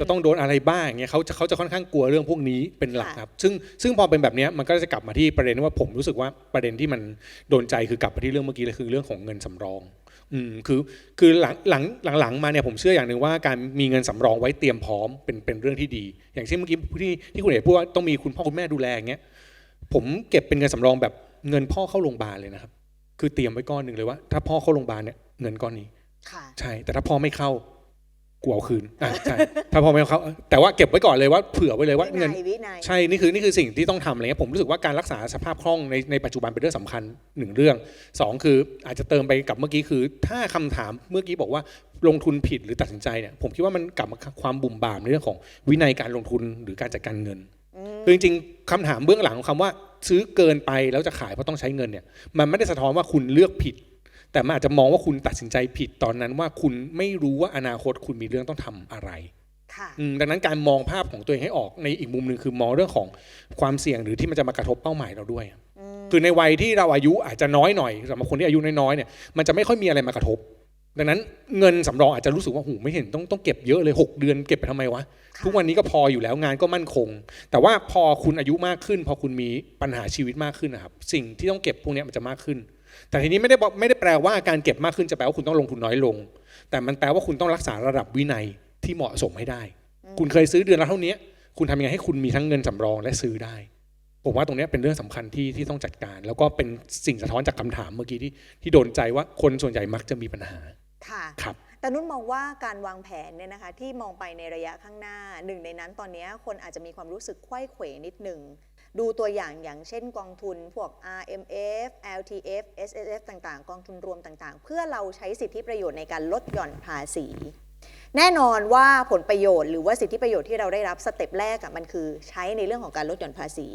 C: จะต้องโดนอะไรบ้างอย่างเงี้ยเขาจะเขาจะค่อนข้างกลัวเรื่องพวกนี้เป็นหลัก
A: ค่ะ
C: ครับ ซึ่งซึ่งพอเป็นแบบเนี้ยมันก็จะกลับมาที่ประเด็นว่าผมรู้สึกว่าประเด็นที่มันโดนใจคือกลับมาที่เรื่องเมื่อกี้เลยคือเรื่องของเงินสำรองอืมคือคือหลังหลังหลังหลังมาเนี่ยผมเชื่ออย่างหนึ่งว่าการมีเงินสำรองไว้เตรียมพร้อมเป็นเป็นเรื่องที่ดี อย่างเช่นเมื่อกี้ที่ที่คุณเอกพูดว่าต้องมีคุณพ่อคุณแม่ดูแลอย่างเงี้ยผมเก็บเป็นเงินสำรองแบบเงินพ่อเข้าโรงพยาบาลเลยนะครับ คือเตรียมไว้ก้อนหนึ่งเลยว่า ถ้าพ่อเข้าโรงพยาบาลเนี่ยเงินก้อนนี้
A: ค่ะ
C: ใช่แต่ถ้าพ่อไม่เข้า กูเอาคืนอะใช่ถ้าพ่อไม่เข้าแต่ว่าเก็บไว้ก่อนเลยว่าเผื่อไว้เลยว่า
A: วิ
C: เงิน
A: นัยวินัย
C: ใช่ นี่คือนี่คือสิ่งที่ต้องทำอะไรเงี้ยผมรู้สึกว่าการรักษาสภาพคล่องในในปัจจุบันเป็นเรื่องสำคัญหนึ่งเรื่องสองคืออาจจะเติมไปกับเมื่อกี้คือ ถ้าคำถามเมื่อกี้บอกว่าลงทุนผิดหรือตัดสินใจเนี่ยผมคิดว่ามันกลับมาความบุ่มบ่ามในเรื่องของวินัยการลงทุนหรือการจัดการเงินคือจริงๆคำถามเบื้องหลังของคำว่า ซื้อเกินไปแล้วจะขายเพราะต้องใช้เงินเนี่ยมันไม่ได้สะท้อนว่าคุณเลือกผิด แต่มันอาจจะมองว่าคุณตัดสินใจผิดตอนนั้นว่าคุณไม่รู้ว่าอนาคตคุณมีเรื่องต้องทำอะไร
A: ค่ะ
C: อืมดังนั้นการมองภาพของตัวเองให้ออกในอีกมุมหนึ่งคือมองเรื่องของความเสี่ยงหรือที่มันจะมากระทบเป้าหมายเราด้วย คือในวัยที่เราอายุอาจจะน้อยหน่อยสำหรับคนที่อายุน้อยๆเนี่ยมันจะไม่ค่อยมีอะไรมากระทบ ดังนั้นเงินสำรองอาจจะรู้สึกว่าหูไม่เห็นต้องต้องเก็บเยอะเลย 6 เดือนเก็บไปทำไมวะ
A: ค่ะ
C: ทุกวันนี้ก็พออยู่แล้วงานก็มั่นคง แต่ว่าพอคุณอายุมากขึ้น พอคุณมีปัญหาชีวิตมากขึ้นนะครับสิ่งที่ต้องเก็บพวกเนี้ยมันจะมากขึ้น แต่ทีนี้ไม่ได้บอกไม่ได้แปลว่าการเก็บมากขึ้นจะแปลว่าคุณต้องลงทุนน้อยลง แต่มันแปลว่าคุณต้องรักษาระดับวินัยที่เหมาะสมให้ได้ คุณเคยซื้อเดือนละเท่านี้คุณทำยังไงให้คุณมีทั้งเงินสำรองและซื้อได้ ผมว่าตรงเนี้ยเป็นเรื่องสำคัญที่ที่ต้องจัดการ แล้วก็เป็นสิ่งสะท้อนจากคำถามเมื่อกี้ที่ที่โดนใจว่าคนส่วนใหญ่มักจะมีปัญหา
A: ค่ะ
C: ครับ
A: แต่นุ่นมองว่าการวางแผนเนี่ยนะคะที่มองไปในระยะข้างหน้าหนึ่งในนั้นตอนนี้คนอาจจะมีความรู้สึกไขว้เขวนิดหนึ่ง ดูตัวอย่างอย่างเช่นกองทุนพวก RMF LTF SSF ต่างๆ กองทุนรวมต่างๆ เพื่อเราใช้สิทธิประโยชน์ในการลดหย่อนภาษี แน่นอนว่าผลประโยชน์หรือว่าสิทธิประโยชน์ที่เราได้รับสเต็ปแรกอะมันคือใช้ในเรื่องของการลดหย่อนภาษี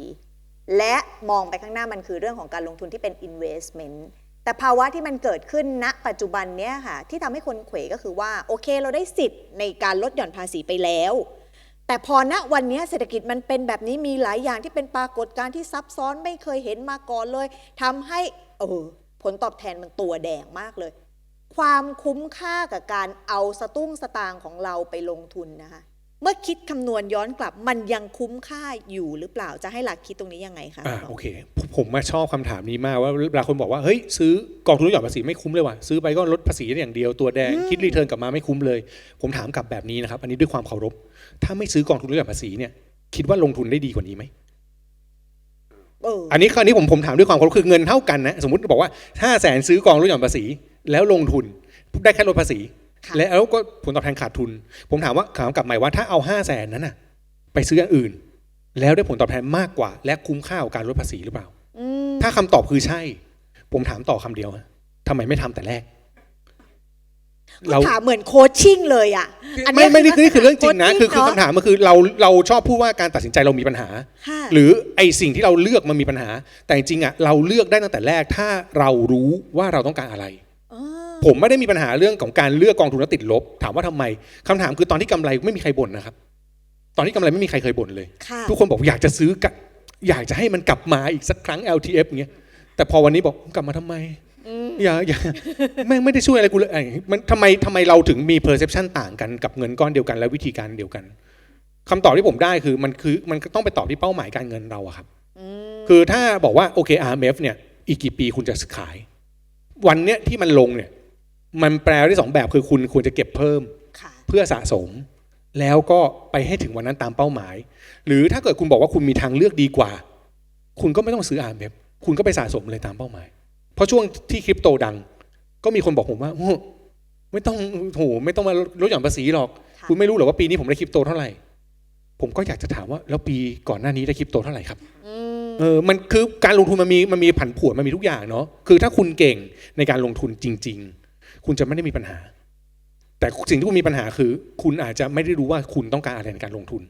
A: และมองไปข้างหน้ามันคือเรื่องของการลงทุนที่เป็น investment แต่ภาวะที่มันเกิดขึ้นณปัจจุบันเนี้ยค่ะที่ทำให้คนเขวก็คือว่าโอเคเราได้สิทธิ์ในการลดหย่อนภาษีไปแล้ว แต่พอณวันนี้เศรษฐกิจมันเป็นแบบนี้มีหลายอย่างที่เป็นปรากฏการณ์ที่ซับซ้อนไม่เคยเห็นมาก่อนเลยทำให้เออผลตอบแทนมันตัวแดงมากเลย ความคุ้มค่ากับการเอาสตุ้งสตางค์ของเราไปลงทุนนะคะ เมื่อคิดคำนวณย้อนกลับมันยังคุ้มค่าอยู่หรือเปล่าจะให้หลักคิดตรงนี้ยังไงคะ
C: อ่าโอเค ผมผมมาชอบคำถามนี้มากว่าเวลาคนบอกว่าเฮ้ยซื้อกองทุนลดหย่อนภาษีไม่คุ้มเลยว่ะซื้อไปก็ลดภาษีได้อย่างเดียวตัวแดงคิดรีเทิร์นกลับมาไม่คุ้มเลย ผมถามกลับแบบนี้นะครับ อันนี้ด้วยความเคารพ ถ้าไม่ซื้อกองทุนลดหย่อนภาษีเนี่ยคิดว่าลงทุนได้ดีกว่านี้ไหม
A: เออ
C: อันนี้อันนี้ผมผมถามด้วยความเคารพคือเงินเท่ากันนะสมมติบอกว่าห้าแสนซื้อกองลดหย่อนภาษี แล้วลงทุนได้แค่ลดภาษี
A: ค่ะ
C: แล้วก็ผลตอบแทนขาดทุน ผมถามว่าถามกลับใหม่ว่าถ้าเอาห้าแสนนั้นน่ะ ไปซื้ออย่างอื่น แล้วได้ผลตอบแทนมากกว่า และคุ้มค่ากับการลดภาษีหรือเปล่า
A: อืม
C: ถ้าคำตอบคือใช่ ผมถามต่อคำเดียวอะทำไมไม่ทำแต่แรกเรา
A: ถามเหมือนโคชชิ่งเลยอะอัน
C: ไม่
A: เนี้ย
C: ไม่นี่คือนี่คือเรื่องจริงนะ
A: โช
C: คือคือ
A: เคำ
C: ถามมันคือเราเราชอบพูดว่าการตัดสินใจเรามีปัญหา
A: ค่ะ
C: หรือไอสิ่งที่เราเลือกมันมีปัญหา แต่จริงๆอะเราเลือกได้ตั้งแต่แรกถ้าเรารู้ว่าเราต้องการอะไร
A: อ๋อ
C: ผมไม่ได้มีปัญหาเรื่องของการเลือกกองทุนแล้วติดลบ ถามว่าทำไมคำถามคือตอนที่กำไรไม่มีใครบ่นนะครับ ตอนที่กำไรไม่มีใครเคยบ่นเลย
A: ค่ะ
C: ทุกคนบอกอยากจะซื้อกะอยากจะให้มันกลับมาอีกสักครั้ง LTF อย่างเงี้ยแต่พอวันนี้บอกกลับมาทำไมอย่าอย่าแม่งไม่ได้ช่วยอะไรกูเลยไอ้มันทำไมทำไมเราถึงมี perception ต่างกันกับเงินก้อนเดียวกัน และวิธีการเดียวกันคำตอบที่ผมได้คือมันคือมันก็ต้องไปตอบที่เป้าหมายการเงินเราอะครับ
A: อืม
C: คือถ้าบอกว่าโอเค RMF เนี่ยอีกกี่ปีคุณจะขาย วันเนี้ยที่มันลงเนี่ย มันแปลได้สองแบบคือคุณควรจะเก็บเพิ่ม
A: ค่ะ
C: เพื่อสะสม แล้วก็ไปให้ถึงวันนั้นตามเป้าหมาย หรือถ้าเกิดคุณบอกว่าคุณมีทางเลือกดีกว่า คุณก็ไม่ต้องซื้อ RMF คุณก็ไปสะสมเลยตามเป้าหมาย เพราะช่วงที่คริปโตดัง ก็มีคนบอกผมว่าโอ้โหไม่ต้องโหไม่ต้องมาลดหย่อนภาษีหรอก
A: ค่ะ
C: คุณไม่รู้หรอกว่าปีนี้ผมได้คริปโตเท่าไหร่ ผมก็อยากจะถามว่าแล้วปีก่อนหน้านี้ได้คริปโตเท่าไหร่ครับ
A: อืม
C: เออมันคือการลงทุนมันมีมันมีผันผวนมันมีทุกอย่างเนาะคือถ้าคุณเก่งในการลงทุนจริง ๆ คุณจะไม่ได้มีปัญหา แต่สิ่งที่คุณมีปัญหาคือ คุณอาจจะไม่ได้รู้ว่าคุณต้องการอะไรในการลงทุน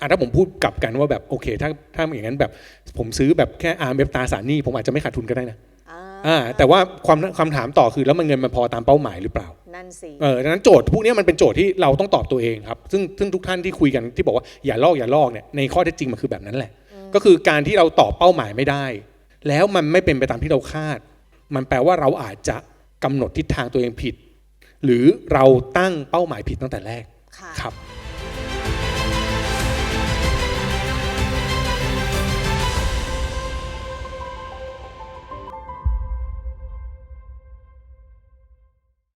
C: อะถ้าผมพูดกลับกันว่าแบบโอเค ถ้าถ้าอย่างนั้นแบบผมซื้อแบบแค่อาร์เมฟตราสารหนี้ผมอาจจะไม่ขาดทุนก็ได้นะ
A: อ่า
C: อ่าแต่ว่าความคำถามต่อคือแล้วมันเงินมันพอตามเป้าหมายหรือเปล่า
A: นั่นสิ
C: เออดังนั้นโจทย์พวกนี้มันเป็นโจทย์ที่เราต้องตอบตัวเองครับ ซึ่งซึ่งทุกท่านที่คุยกันที่บอกว่าอย่าลอกอย่าลอกเนี่ยในข้อเท็จจริงมันคือแบบนั้นแหละ ก็คือการที่เราตอบเป้าหมายไม่ได้ แล้วมันไม่เป็นไปตามที่เราคาด มันแปลว่าเราอาจจะ กำหนดทิศทางตัวเองผิด หรือเราตั้งเป้าหมายผิดตั้งแต่แรก
A: ค่ะ
C: ครับ